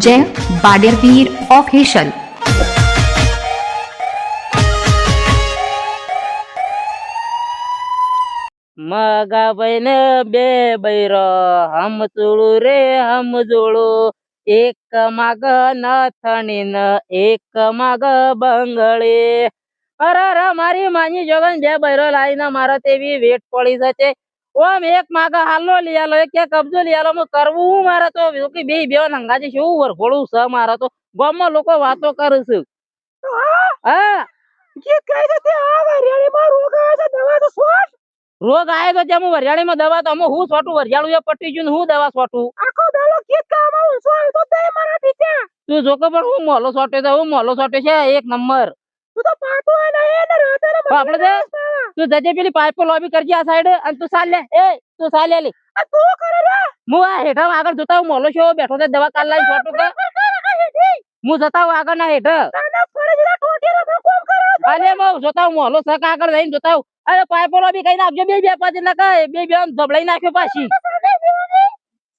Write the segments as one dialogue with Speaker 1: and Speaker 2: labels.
Speaker 1: જય બાડેરવીર ઓફિશિયલ
Speaker 2: મગા બહેને બે બૈરો હમ ચૂળું રે હમ જોળું એક માગ નથણી ન એક માગ બંગળી અરે અરે મારી માની જોગન બે બૈરો લાવીને મારે તેવી વેટ પડી છે ઓમ એક માગા હાલો લઈ આલો એક એક કબજો લઈ આલો. કરવું હું મારે તો? કે બે બે નંગાજી શું વરઘોડું છે મારે તો? ગામમાં લોકો વાતો કરે છે. હા?
Speaker 3: ગીત ગાય છે તે આ વરિયાળીમાં રોગ આવે છે દવા તો છોડ
Speaker 2: રોગ આયો તો ત્યાં હું વરિયાળીમાં દવા તો અમે હું છોટું વરિયાળું એ પટી ગયું હું દવા છોટું
Speaker 3: આખો દાલો ઊંચો તો તે મારા ટીચા.
Speaker 2: તું જોકો પણ હું મોલો સોટે તો હું મોલો સોટે છે એક નંબર.
Speaker 3: અને
Speaker 2: આપણે તો જજે પેલી પાઇપો લોબી કરજે આ સાઈડ અને તું ચાલ લે. એ તું ચાલ લે
Speaker 3: તું કરે રે
Speaker 2: હું આ હેઠળ આગળ જોતા હું મોલો છો બેઠો છે દવા કાલ લાવી છોટું કે હું જતા હું આગળ ના
Speaker 3: કરે
Speaker 2: અરે હું જોતા હું મોલો સક આગળ જઈને જોતા હું અરે પાઇપો લોબી કઈ નાખજો બે બે પાંચ એટલે કઈ બે બે આમ ધબલાઈ નાખ્યો પાછી.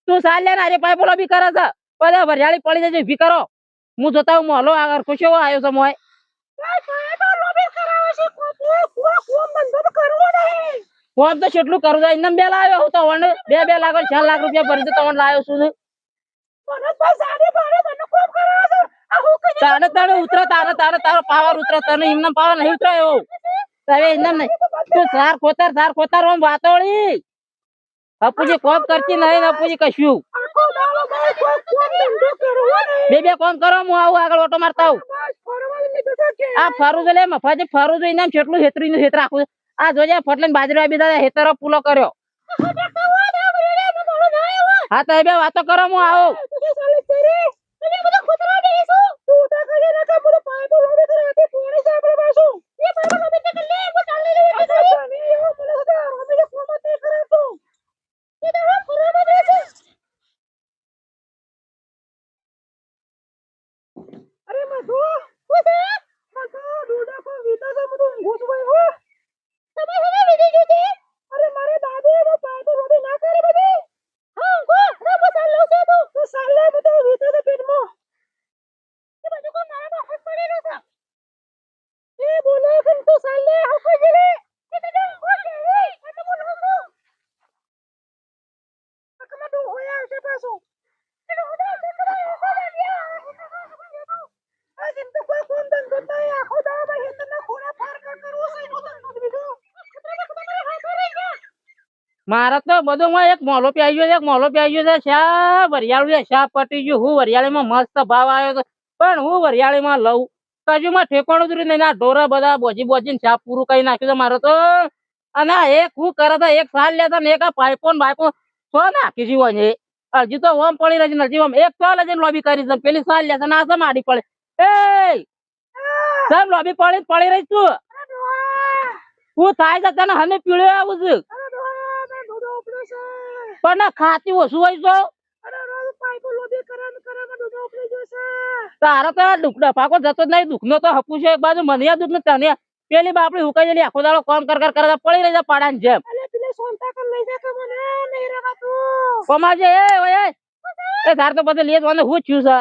Speaker 2: તું ચાલ લે ને અરે પાઇપો લોબી કરે છે. બધા વરિયાળી પડી જશે ઊભી કરો હું જોતા હું મોલો આગળ. ખુશો આવ્યો છે મોય. કોમ તો કેટલું કરું જાય એમ બે લાવ્યો હું તો બે બે લાખ ચાર લાખ રૂપિયા ભરી તમને લાવ્યો છું તારે તારે ઉતરે, તારે તારે તારો પાવર ઉતરે, તને એમને પાવર નહીં ઉતરે એવો તારે એમને નહીં. તું સાર ખોતર સાર ખોતર, ઓમ વાતોળી. અપુજી કોપ કરતી નહીં અપુજી કશું. બે બે કરો, હું આવું આગળ ઓટો મારતા આવું. આ ફરું છે લે મફાજી ફરું એના કેટલું હેતરી નું હેત રાખું આ જોજે બાજરી આવી દાદા હેતરો પૂલો કર્યો. હા, તો બે વાતો કરો, હું આવું
Speaker 3: અરે મધુ શું છે મધુ ડોડા પર વીતા છે બધું ઊંઘું છું ભાઈ હો તમે હવે વિજય જોતી અરે મારે દાદી એનો પાય તો રોટી ના કરી બધી હા ઊંઘો ના બસાલ લો છે તું તો સાલે બધું વીતા છે પેટમાં એ બધું કો મારા માં હસ પડેલો છે એ બોલે કે તું સાલે હસ ગયેલે એ તો જો ઊંઘો છે રે એટલે બોલ ઊંઘો અકમા તું હોયા છે પાછો એટલે હોડા છે તો ઊંઘો ગયા આ જેમ તો કોઈ કોમ ધંધો નહીં આખો દાડો ભાઈ હેતરના ખોરા પાર કર કરવો છે એનો ધંધો જ બીજો તમારે તમારે હાથો રહી ગયા
Speaker 2: મારે તો બધું એક મોલો પી ગયો છે એક મોલો પી ગયો છે. શા વરિયાળું છે? શા પટી ગયું? હું વરિયાળીમાં મસ્ત ભાવ આવ્યો છે પણ હું વરિયાળીમાં લઉં. કજુ માં ઠેકાણું જ નહીં. ના ઢોરા બધા બોજી બોજીને શા પૂરું કરી નાખ્યું છે મારે તો? અને એક હું કરે તો એક સાલ લેતા ને એક આ પાઇપો ને બાઈપો સો નાખી જીવો ને હજી તો ઓમ પડી રહી નથી ઓમ એક સાલ જ લોબી કરી છે પેલી સાલ લેશે ના સમ આડી પડે? એ સમ લોબી પડી પડી રહી તું હું થાય છે તને હમે પીળ્યો આવું છું.
Speaker 3: મેં છે
Speaker 2: પણ ના ખાતી ઓછું હોય તો?
Speaker 3: ને ને ઉપડી
Speaker 2: તારો તો દુઃખ ડફાકો જતો જ નહીં. દુઃખનો તો હપુ છે. એક બાજુ મને દુઃખ ને તને. પેલી બાપડી હુકાઈ ગયેલી આખો દાડો કોમ કર કર કરે પડી રહી છે પાડાની જેમ.
Speaker 3: અલે પેલે સોનતા કર લઈ જા કે મને નહીં રહેવા તું.
Speaker 2: કોમાજે એ ઓય એ. તાર તો બધું લેત મને હું થયું છે?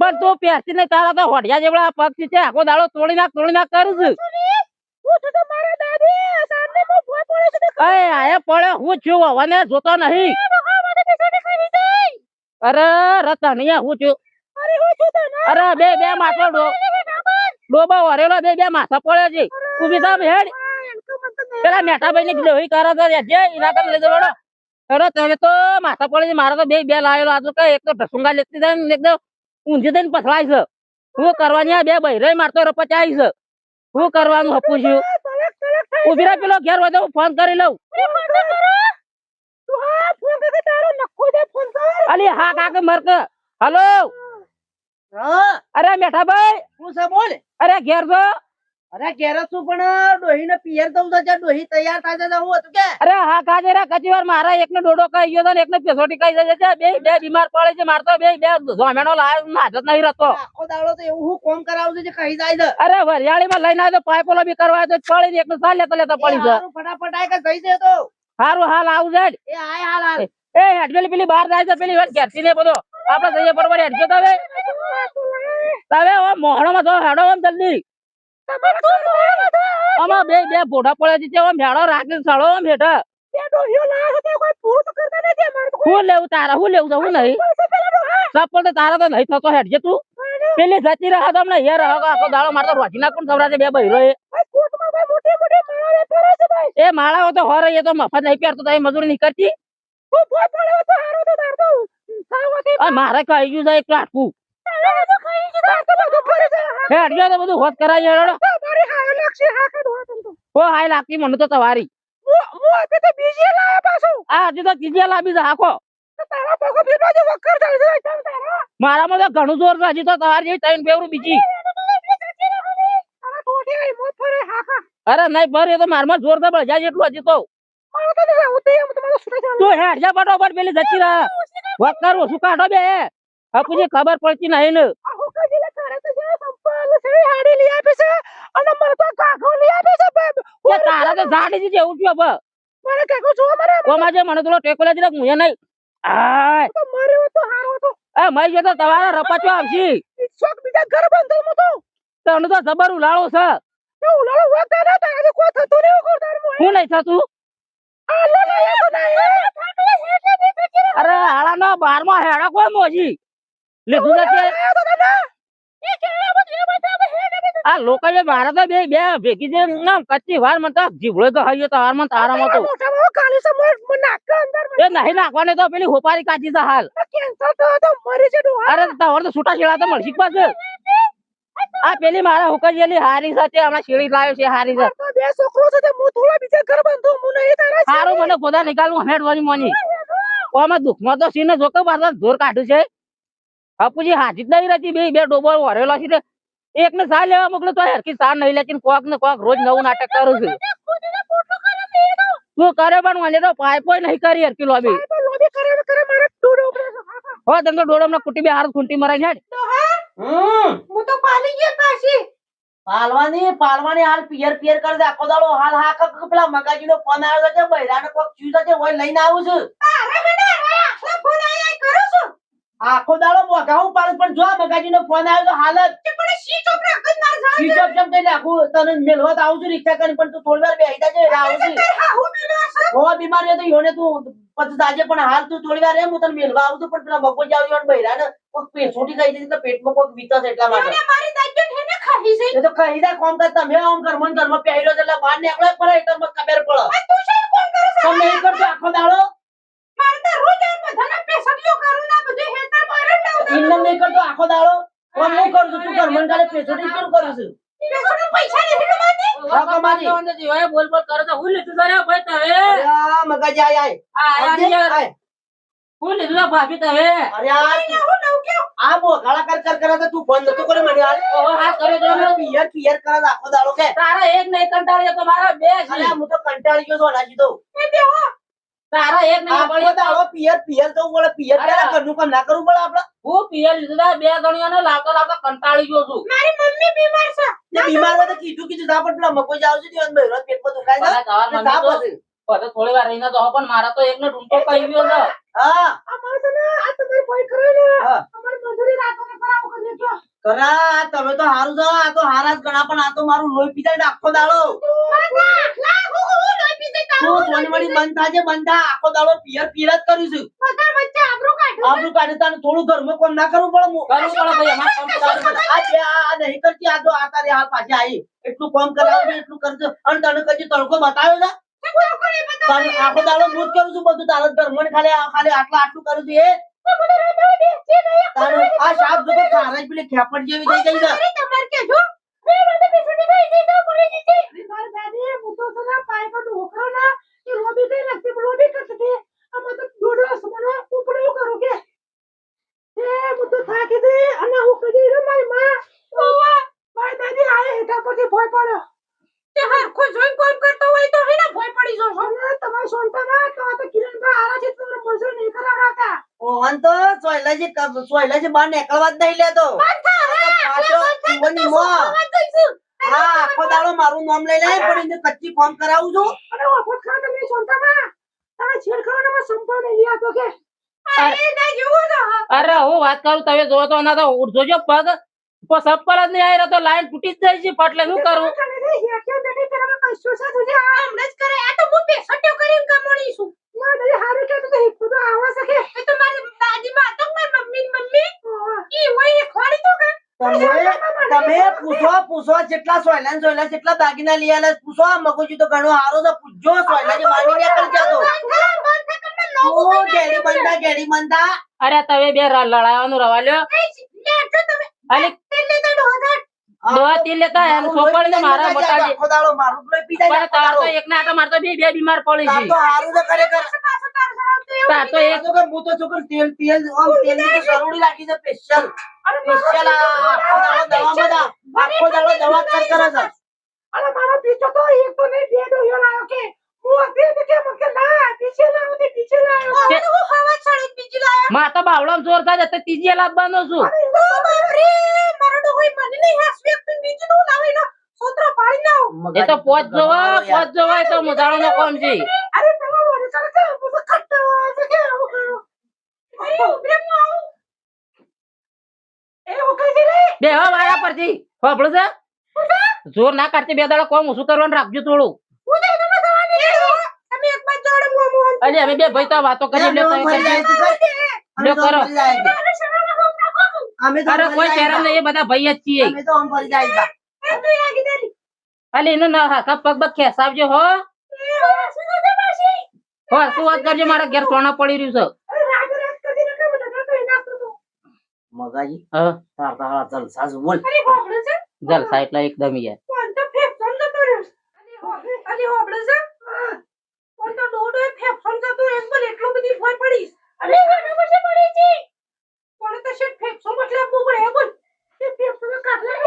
Speaker 2: પણ તું પહેરતી નહીં તારા તો હોડિયા જેવડા પગ છે. આખો દાડો તોડી નાખ તોડી નાખ કરું છું. આયા પડે. હું છું હવાને જોતો નહીં. અરે રતા નહીં હું છું.
Speaker 3: અરે છું
Speaker 2: બે બે માથો ડોબા વરેલો બે બે માથા પડે છે. ઊભી થાપ હેડ પેલા મેઠાભાઈ ની લોહી કરે તો જે કર લેજો બેડો અરે તમે તો માથા પડી મારે તો બે બે લાવેલો આ તો કઈ એક તો ઢસુંગા લેતી જાય એકદમ ઊંધી થઈને પથરાય છે. હું કરવાની આ બે બૈરે મારતો રપચાઈ છે. હું કરવાનું હપું છું?
Speaker 3: તલક તલક થઈ
Speaker 2: ઊભી રહે પેલો ઘેર વધે તો હું ફોન કરી લઉં.
Speaker 3: ફોન કરો. તું હા ફોન કરે તારો નખો દે ફોન કર.
Speaker 2: અલી હા કાકે મરક. હલો. અરે મેઠાભાઈ.
Speaker 4: હું બોલ.
Speaker 2: અરે ઘેર છો
Speaker 4: અરે ઘેર શું પણ ડોહી ને પિયર દઉં તો ડોહી તૈયાર થાય છે તો હું હતું કે?
Speaker 2: અરે હા કાજે રે કચી વાર મારા એકને ડોડો ખાઈ ગયો છે ને એકને પેસોટી ખાઈ જાય છે. બે બે બીમાર પડે છે મારતો બે બે ઝોમેણો હાજર નહીં રહેતો.
Speaker 4: આખો દાડો તો એવું હું કોમ કરાવું છું જાય છે.
Speaker 2: અરે વરિયાળીમાં લઈને આવ્યો પાઇપોલો બી કરવા તો પડી ને એકને સાલ લેતા લેતા પડી
Speaker 4: જાય. ફટાફટ આય કે જઈ છે તો
Speaker 2: સારું હાલ આવું છે
Speaker 4: એ આય હાલ હાલ.
Speaker 2: એ હેડવેલી પેલી બહાર જાય છે પેલી વાત ઘેરથી ને બધો. આપડે જઈએ બરોબર હેડજો તમે તમે મોહણો માં જો હેડો જલ્દી. આમાં બે બે ફોટા પડે છે આમ હેડો રાખીને સળો આમ હેઠા હું લેવું તારા હું લેવું હું નહીં. ચપ્પલ તો તારા તો નહીં થતો હેડજે તું. પેલી જતી રહે તો હમણાં યાર આખો દાડો મારતો રોજી ના પણ ખવડાવે છે બે બહેરો એ. માળાઓ તો હોરે એ તો મફત નહીં પહેરતો તો એ મજૂરી નહીં કરતી. મારે કહી ગયું છે એક લાટકું હેડજો તો બધું હોત કરાવી હેડો. હો હાય લાગતી મને તો તમારી. આ હજુ તો ત્રીજી લાવી છે આખો મારામાં તો ઘણું જોર છે હજી તો તમારી જેવી ત્રણ બેવરું બીજી. અરે નહીં ભર એ તો મારમાં જોર બળજા જેટલું હજી તો. તું હેડ જા ફટોફટ પેલી જતી રહે. વક્કર ઓછું કાઢો બે. હપુજી ખબર પડતી નહીં ને. એ તારા તો ઝાડી જ જેવું થયું હવે ઓમાં જે મને થોડો ટેકો લેજે હું નહીં. આય. એ મઈ જતો તમારા રપાચો આવશે. તને તો જબર ઉલાળો છે. હું નહીં થતું? અરે હાડા નો બારમાં હેડા કોઈ મોજી છે આ લોકો જે મારા તો બે બે ભેગી છે ના કચ્ચી વાર મને તો જીવડો તો હૈયો તો હારમાં તારામાં તો. એ નહીં નાખવાને તો પેલી હોપારી કાચી છે હાલ. અરે તમારે તો છૂટા છેડા તો મળશે જ આ પેલી મારા હુકજેલી હારી સાથે હમણાં શેરી લાવ્યો છે હારી છે.
Speaker 4: બે છોકરો છે તે હું થોડા બીજા ઘર બાંધું હું નહીં તારા
Speaker 2: સારું મને ખોદા નિકાલવું હેડવાની મોની. ઓમાં દુખમાં તો સીને જોકે બાર જોર કાઢ્યું છે. હપુજી હાજી જ નહીં રહેતી બે બે ડોબો વરેલો છે એક ને સા લેવા મોકલો તો હરકી સા નહીં લેતી કોક ને કોક રોજ નવું નાટક કરું છું. તું કરે પણ મને તો પાઇપો નહીં કરી હરકી લોબી.
Speaker 4: લોબી કરે ને કરે મારે ડોડો ઉપર
Speaker 2: હો તને ડોડો માં કુટી બે હાર ખૂંટી મરાઈ હેડ.
Speaker 4: હું તો પાલી ગઈ પાછી. પાલવાની પાલવાની હાલ પિયર પિયર કરે આખો દાડો હાલ હા કક પેલા મગાજી નો ફોન આવ્યો છે બૈરાને કોક ચૂસ છે હોય લઈને આવું છું? આખો દાડો મોઘા હું પાડું પણ જો મગાજી નો ફોન આવ્યો તો હાલ જ સ્વિચ ઓફ જેમ કઈ નાખું? તને મેલવા તો આવું છું રિક્ષા કરીને પણ તું થોડી વાર બેહી જાજે એટલે હો બીમાર હોય તો યોને તું પછી તાજે પણ હાલ તું થોડી વાર એમ હું તને મેલવા આવું છું પણ પેલા મગજ આવી જવાનું બૈરાને કોક પેસોટી ખાઈ દીધી તો પેટમાં કોક વિતસ એટલા માટે. તો કહી દે કોમ કર તમે આમ કર મન ઘરમાં પહેર્યો એટલે બહાર નીકળે પર એ ખબર પડે. તમે નહીં કરતો આખો દાડો. ઇન્નમ નહીં કરતો આખો દાડો. કોમ નહીં કરું છું કર ઘરમાં કાલે પેસોટી કેમ કરું છું?
Speaker 2: બોલ બોલ કરે તો. હું લીધું તારે ભાઈ તમે
Speaker 4: અરે આ મગજ આય આય.
Speaker 2: આ ને યાર. હું લીધું તા ભાભી તવે?
Speaker 4: અરે આ આ બોગાળા કર કર કરે તો તું ફોન નતો કરે મને હાલ.
Speaker 2: હા તો
Speaker 4: પિયર પિયર કરે આખો દાડો કે.
Speaker 2: તારા એક નહીં કંટાળ્યો તો મારા બે છે.
Speaker 4: અરે હું તો કંટાળી ગયો છું અનાજી તો.
Speaker 2: તારા એક નહીં પડ્યો તો
Speaker 4: દાડો પિયર પિયર તો પડે પિયર. પેલા ઘરનું કામ ના કરવું પડે આપડે
Speaker 2: હું પિયર લીધું તા બે ગણીઓને લાવતો લાવતો કંટાળી ગયો છું
Speaker 4: ને બીમાર હોય તો કીધું કીધું ના જાવ છું પેટમાં દુખાય છે
Speaker 2: જવા
Speaker 4: ને.
Speaker 2: પછી થોડી વાર રહીને તો પણ મારા તો એકને ઢૂંઢો કહી ગયો છે
Speaker 4: હા
Speaker 2: હા.
Speaker 4: હા. કરા તમે તો હારું જાઓ આ તો હારા જ ગણા પણ આ તો મારું લોહી પીતા આખો દાડો તું થોડી બંધ થાજે બંધ આખો દાડો પિયર પિયર જ કરું છું. આપણું કાઢે તારે થોડું ઘરમાં કોમ ના કરવું પડે મુ-
Speaker 2: કરવું પડે ભાઈ અમારે કામ કરવું
Speaker 4: આ જે આ આ નહીં કરતી આ તો આ તારી હાલ પાછી આવી એટલું કામ કરાવું એટલું કરજો. અને તને કદી તડકો બતાવ્યો ને આખો દાડો હું જ કરું છું બધું. તારો ધર્મ ઘરમાં ખાલી ખાલી આટલા આટલું કરું છું એ. તારે આ સાપ જો તો જ પેલી ખેપડ જેવી થઈ ગઈ છે
Speaker 3: થાકી દે અને હું કદી મારી માં મારી દાદી આયે હેઠા પરથી ભોય પડ્યો સોનતામાં તો આ તો કિરણભા હારા છે તમને મજૂર નહીં કરાવડાવતા
Speaker 4: ઓહન તો સોયલાજી ક- છે બહાર નીકળવા જ નહીં લેતો. હા આખો દાડો મારું નામ લઈ લે પણ એને કચ્ચી ફોન કરાવું છું.
Speaker 3: અને ઓફત ખા તમે સોનતામાં તમે છેડ કરવાના સંપર્ક નહીં લ્યા તો કે?
Speaker 2: અરે,
Speaker 3: ના જેવું તો.
Speaker 2: અરે હું વાત કરું તમે જોવો તો ના તો ઉઠજો પગ. પ- સપ્પર જ નહીં આવી તો લાઈન તૂટી જ જાય છે. પટલે શું કરું?
Speaker 4: તમે તમે પૂછો પૂછો જેટલા સોયલા સોયલા જેટલા દાગીના લઈ પૂછવા છે પૂછો. મગુજી તો ઘણો હારો તો પૂછજો સોયલાજી મારી નીકળી જતો ઓ ગેડી બંધા ગેડી બંધા
Speaker 2: અરે તમે બે લડાવાનું રવા લ્યો. અલી દવા તેલ લેતા અને સોપડી ને મારા મોટા જે-
Speaker 4: આખો દાડો મારું લોહી પી જાય
Speaker 2: પણ તાર તો એક ના આટા મારતો બે બે બીમાર પડી છે.
Speaker 4: તો હારું છે ખરેખર
Speaker 2: તાર તો એક
Speaker 4: તો હું તો છોકર તેલ તેલ આમ તેલની તો સરોડી લાગી છે સ્પેશિયલ સ્પેશિયલ દાડો દવા બધા આખો દાડો દવા કર કરે
Speaker 3: અરે મારો પીછો તો એક તો નહીં બે કે. ના
Speaker 2: માં તો જોર થાય લાવવાનો છું.
Speaker 3: અરે ડોહો મને નહીં હાસ વ્યક્તિ બીજું નું લાવી ના સોતરો પાડી નાવ
Speaker 2: એ તો પોચ જોવા પોચ જોવા એ તો મુદાળો નો કોમ છે.
Speaker 3: અરે તમે મને સરકા હું ખટ્ટા છે કે આવું કરો. અરે ઉભરે હું એ ઓકે છે રે.
Speaker 2: બે હો મારા પરથી. હોભળું છે જોર ના કાઢતી બે દાડા કોમ ઓછું કરવાનું રાખજો થોડું. અલી અમે બે ભાઈ તો વાતો કરી લે
Speaker 4: તો
Speaker 2: કરો.
Speaker 4: અમે તો
Speaker 2: અરે કોઈ શરમ. નહીં એ બધા ભાઈ જ છીએ.
Speaker 4: અમે તો આમ ફરી જાય
Speaker 2: અલી એનું ના હાકા પગ પગ ખેસાવજો હો. હો શું વાત કરજો મારા ઘેર સોના પડી રહ્યું છે.
Speaker 4: મગાજી
Speaker 2: હા.
Speaker 4: તાર તારા જલસા બોલ.
Speaker 3: અરે હોબળે છે?
Speaker 2: જલસા એટલે એકદમ યાર.
Speaker 3: કોણ તો ફેફસમ જતો રહ્યો અરે હોબળે અરે હોબળે છે? કોણ તો ડોડો ફેફસમ જતો રહ્યો પણ એટલો બધી ભય પડી અરે પડી છે. કોણ તો શેટ ફેફસમ એટલે આપવું પડે હે બોલ એ ફેફસમ કાઢલા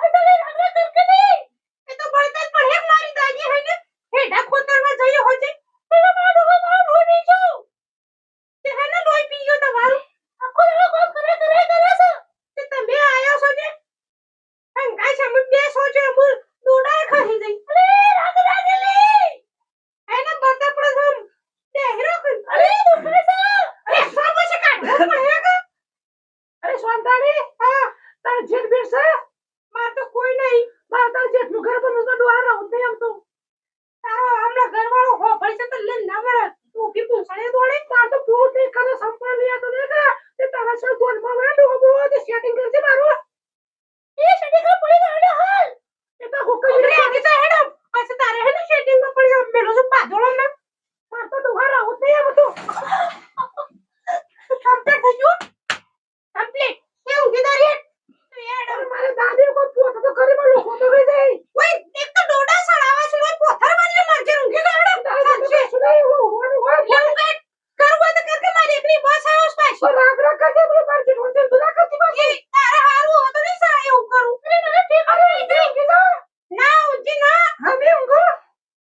Speaker 3: એ તો લે રાગ રાગ કરકે નહીં એ તો બળતા જ પણ હેક મારી દાજી હે ને હેડા ખોતરમાં જઈએ હોય છે પેલો મારો મારો લોહી છો તે હે ને લોહી પી ગયો તમારું આખો દાડો કામ કરે કરે કરે છે તે તમે આયા છો ને હંગાઈ છે મુદ્દે સોચે મુ દોડાય ખરી જઈ અરે રાગ રાગેલી એને બતા પ્રથમ દેહરો કર અરે દુખરે સા અરે સાબો છે કાઢ પડેગા અરે સ્વાંતાણી હા તાર જેઠ બેર છે માર તો કોઈ નહીં માર તાર જેઠનું ઘર બનું તો ડોહાર રહું તે એમ તો તારો હમણાં ઘરવાળો હો પડી છે તો લે ના મળે તું કી પૂછડે દોડે તાર તો પૂરું નહીં કરે સંપર્ક લિયા તો દેખા તે તારા સે બોલમાં વાડો હો તે સેટિંગ કરજે મારું એ સેટિંગમાં પડી ગયો હાલ એ તો હુકમ રે આગે તો હેડો પછી તારે હેને સેટિંગમાં પડી ગયો મેલો જો પાદોળો ને માર તો ડોહાર રહું તે એમ તો કમ્પ્લીટ થઈ ગયું કમ્પ્લીટ એ ઊંઘી દારી હેડ મારે દાદી કો પોત તો કરી માં લોકો તો ગઈ જાય ઓય એક તો ડોડા સડાવા છે ઓય પોથર મારી મર જે ઊંઘી દાડો સાચે સુનાઈ હું હું હું હું કરવો તો કરકે મારી એકની બસ આવો સ્પેશિયલ રાગ રાગ કરકે મને મારી જે હોતે દુલા કરતી બસ તારે હારું હોતો નહીં સા એવું કરું અરે મને ઠીક અરે ઊંઘી દો ના ઊંઘી ના હવે ઊંઘો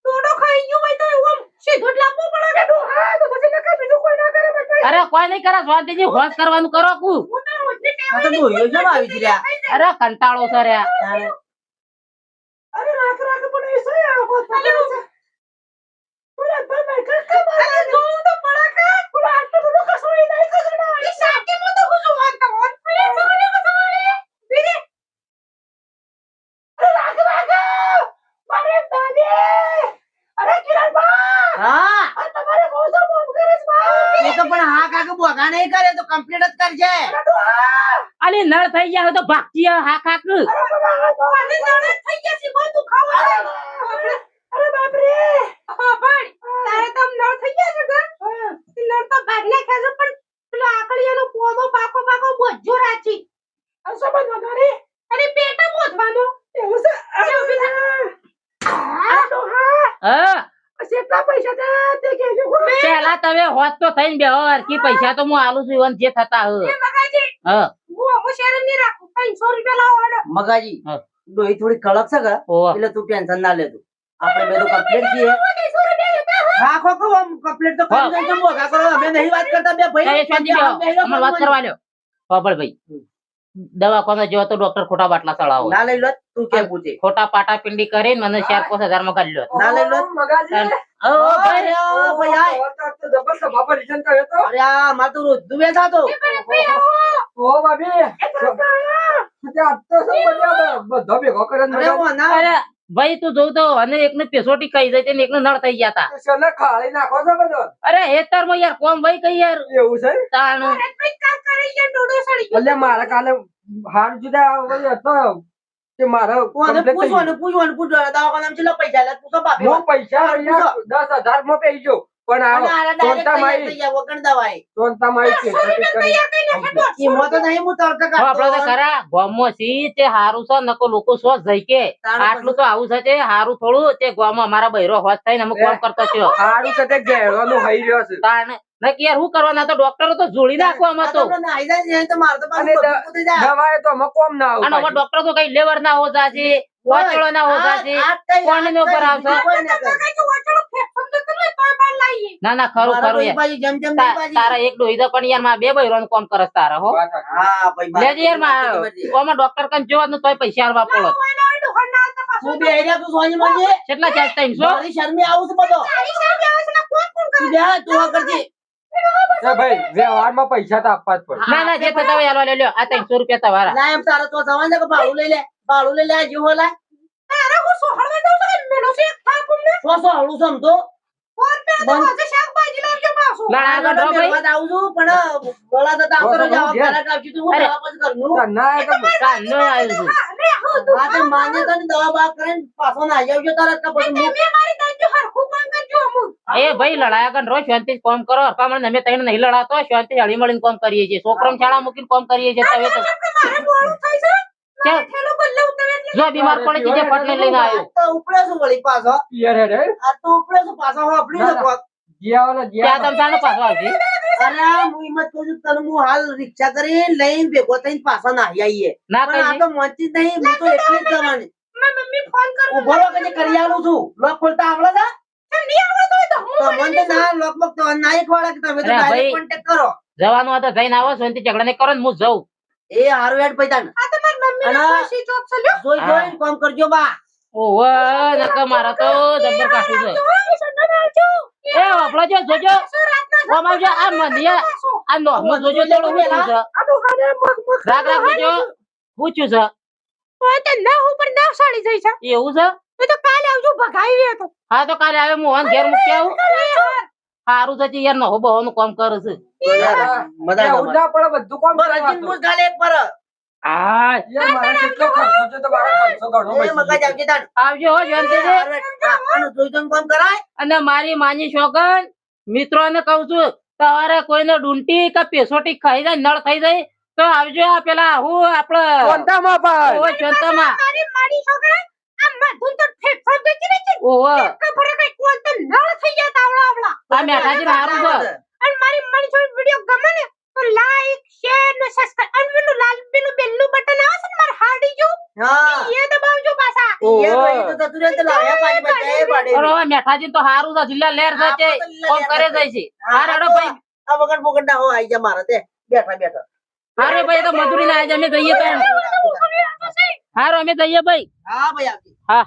Speaker 3: ડોડો ખાઈ ગયો હોય તો એવું સીધો જ લાવવો પડે કે ડો હા તો પછી નકર બીજું કોઈ ના કરે મત
Speaker 2: અરે કોઈ નહીં કરે શાંતિજી હોશ કરવાનું કરો કુ
Speaker 3: હું તો ઊંઘી
Speaker 4: આ તો ડોહીઓ જેમ આવી જ રહ્યા.
Speaker 2: અરે કંટાળો યાર
Speaker 4: તારે
Speaker 3: અરે રાખ રાખ પણ એ શું આવો બોલે છે બોલે બોલે કક્કા મારે જો તો પડા કા બોલે આટલું બધું કસોઈ નહીં કસોડા એ સાચી મો તો કુછ વાંતા હોત અરે સોને કસોડે બીરે અરે રાખ રાખ મારે દાદી અરે કિરણ બા
Speaker 4: હા
Speaker 3: આ તમારે બહુ તો બોમ કરે છે બા
Speaker 4: એ કાકા
Speaker 2: નળ થઈ ગયા તો ભાગતી હા ખાક
Speaker 3: અરે રે તો નળ થઈ ગયા છે નળ તો ભાગ નાખ્યા છે પણ પેલો આકળિયાનો પોદો પાકો પાકો બોજો રાચી અરે બોધવાનો એવું છે અરે હા
Speaker 2: હા.
Speaker 3: પછી પૈસા તે કેજો
Speaker 2: પેલા તમે હોત તો થઈને બેહો હરકી પૈસા તો હું આલું છું ઈવન જે થતા હ
Speaker 3: મગાજી
Speaker 2: હા.
Speaker 3: હું અમુ શેરની રાખું 300 રૂપિયા લાવો ઓર્ડર
Speaker 4: મગાજી ડોહી થોડી કડક છે કે? એટલે તું ટેન્શન ના લેતું આપણે બે તો કમ્પ્લીટ છીએ.
Speaker 3: 300 રૂપિયા લેતા હો.
Speaker 4: રાખો કહું આમ complete તો કરી. તો અમે નહીં વાત કરતા બે ભાઈ
Speaker 2: વાત કરવા લ્યો. બાબળ ભાઈ. દવા કોને જેવો તો ડોક્ટર ખોટા બાટલા ચડાવો
Speaker 4: ના લઈ લો તું કે પૂછે.
Speaker 2: ખોટા પાટા પિંડી કરીને મને ચાર પાંચ હજારમાં કાઢી લો.
Speaker 4: ના લઈ લો. ઓ ભાઈ ઓ ભાઈ તો
Speaker 2: જોઉં તો અને એકને પેસોટી ખાઈ જાય તેને ને એકને નળ થઈ ગયા તા. અરે હેતરમાં યાર કોમ ભાઈ કઈ યાર. તાણ
Speaker 5: મારા કાલે હાર જુદા વળી હતો. કે મારા
Speaker 4: પૂછવાનું પૂછવાનું પૂછવાનું. દવાખાનામાં કેટલા પૈસા લે પૂછો બાપે
Speaker 5: હું પૈસા યાર દસ હજારમાં પેઈ ગયો પણ આ
Speaker 4: આના direct
Speaker 5: સોનતા
Speaker 4: તૈયાર
Speaker 5: માઈ
Speaker 4: થઈ ગયા વગર
Speaker 5: માઈ પેસોટી કરી
Speaker 4: એમાં તો નહીં હું તરત જ
Speaker 2: આપડે તો ખરા ગામમાં છી તે હારું છે નકો લોકો સો જઈ કે આટલું તો આવું છે તે હારું થોડું. તે ગામમાં અમારા બૈરો હોશ થઈને અમે કોમ કરતો છે
Speaker 5: હારું છે તે ઘેરવાનું હઈ રહ્યો છે.
Speaker 2: તાણ નક્કી યાર શું કરવાના? તો ડોક્ટરો તો જોડી નાખો આમાં તો.
Speaker 4: ને.
Speaker 5: દવાએ તો અમે કોમ ના આવું
Speaker 2: હવે ડોક્ટર તો કઈ લેવર ના હોતા છે વાચળો ના હોતા
Speaker 4: કોણ નો? કોઈ ના કરે.
Speaker 2: ના ના ખરું ખરું. તારા એક ડોહી પણ યાર મારા બે બૈરો કોમ કરસ તારા હો
Speaker 4: ભાઈ, મારે
Speaker 2: લેજે યાર મારા ઓમાં ડોક્ટર કન જોવાનું તોય પૈસા આલવા પડો
Speaker 4: બે તું સોની.
Speaker 2: કેટલા ચાર્જ ત્રણસો
Speaker 4: મારી શરમે આવું છે બધો. તું બે તું આ કરજે.
Speaker 5: ભાઈ વ્યવહારમાં પૈસા તો આપવા જ પડે
Speaker 2: ના ના જે થતા હોય હાલવા લઈ લ્યો આ ત્રણસો રૂપિયા તમારા
Speaker 4: ના એમ તારે તો જવાનું છે કે ભાડું લઈ લે ભાડું લઈ લે. સો સમજો.
Speaker 2: ના આગળ રહો ભાઈ.
Speaker 4: મેળવા આવું છું, પણ બોલા તો
Speaker 5: હું
Speaker 2: અરે.
Speaker 4: દવા પછી
Speaker 5: ના એ તો
Speaker 2: કાલનો આવ્યો છું.
Speaker 4: હા, તો માન્ય તને દવા બવા કરીને પાછો નાહી આવજો તરત કે પછી હું-
Speaker 2: એ ભાઈ લડાયા કર રો શાંતિ કોમ કરો. હરકા મને અમે તઈને નહીં લડાતો શાંતિ હળી મળીને કોમ કરીએ છીએ. છોકરાને શાળા મૂકીને કોમ કરીએ છીએ તમે તો? જો બીમાર પડે છે ફટને લઈને આવ્યો.
Speaker 4: તો ઉપડે છું વળી પાછો.
Speaker 5: પિયર હેડ
Speaker 4: આ તો ઉપડે છું પાછો હોપડી
Speaker 5: ના,
Speaker 4: ને. કોક.
Speaker 5: જીયાવાલા
Speaker 2: તમ તારનો પાછો આવશે
Speaker 4: અરે હું એમ કહું છું તને હું હાલ રિક્ષા કરી લઈને ભેગો થઈને પાછા નાહી આવીએ.
Speaker 2: ના
Speaker 4: પણ આ તો મોચી નહીં હું તો એકલી જ જવાની. ઊભો રહો કે કરી આલું છું. લોક ખોલતા આવડે છે? તો ના લોક તો ના એક વાળા તમે તો
Speaker 2: અરે ભાઈ.
Speaker 4: ડાયરેક્ટ કોન્ટેક્ટ કરો.
Speaker 2: જવાનું હોય જઈને આવો શાંતિ ચગડા ને કરો ને હું જઉં.
Speaker 4: એ હારું હેડ જોબ અને જોઈ જોઈ કામ કરજો બા.
Speaker 2: ઓવે નકર મારા તો જબર કાઠું છે. એ વાપરો જો જોજો. ઓમ આવજો આ મંદિયા આ નોહમો જોજો થોડું ઊંચું છે? રાગ રાગ જોજો. ઊંચું છે? એવું છે? તો કાલે આવજો ભગાવી તો. હા તો કાલે આવે મોહન ઘેર મૂકી આવું. સારું થતી યાર નહો બહોનું કામ કરે છે.
Speaker 4: મજા
Speaker 5: પડે બધું કોમ
Speaker 4: બરાજી
Speaker 5: કરવાનું.
Speaker 4: એક પર.
Speaker 2: આ
Speaker 5: યાર મારે કેટલો ખર્ચો છે તો મારો ખર્ચો ઘણો
Speaker 4: એ મગજ આવજે તાન
Speaker 2: આવજો હો શાંતિથી
Speaker 4: હારું હેડ. હા, આનું જોઈ જોઈને કામ કરાય.
Speaker 2: અને મારી માની શોગન મિત્રોને કહું છું તમારે કોઈને ડુંટી કે પેસોટી ખાઈ જાય નળ થઈ જાય તો આવજો આ પેલા હું આપડે આ મેઠાજી હારું છે.
Speaker 4: હા. એ તો જતું રહે તો લાવ્યા પાછી બધાએ પાડે.
Speaker 2: અરે મેઠાજી તો હારું છે. જિલ્લા લેર છે તે કોમ કરે જાય છે?
Speaker 4: હા,
Speaker 2: હારે ભાઈ.
Speaker 4: આ વગર વગર હો આઈ જા મારે તે. બેઠા બેઠા.
Speaker 2: હારે ભાઈ તો મજૂરી ના આજે અમે જઈએ તો હારો અમે જઈએ ભાઈ.
Speaker 4: હા ભાઈ
Speaker 2: હા.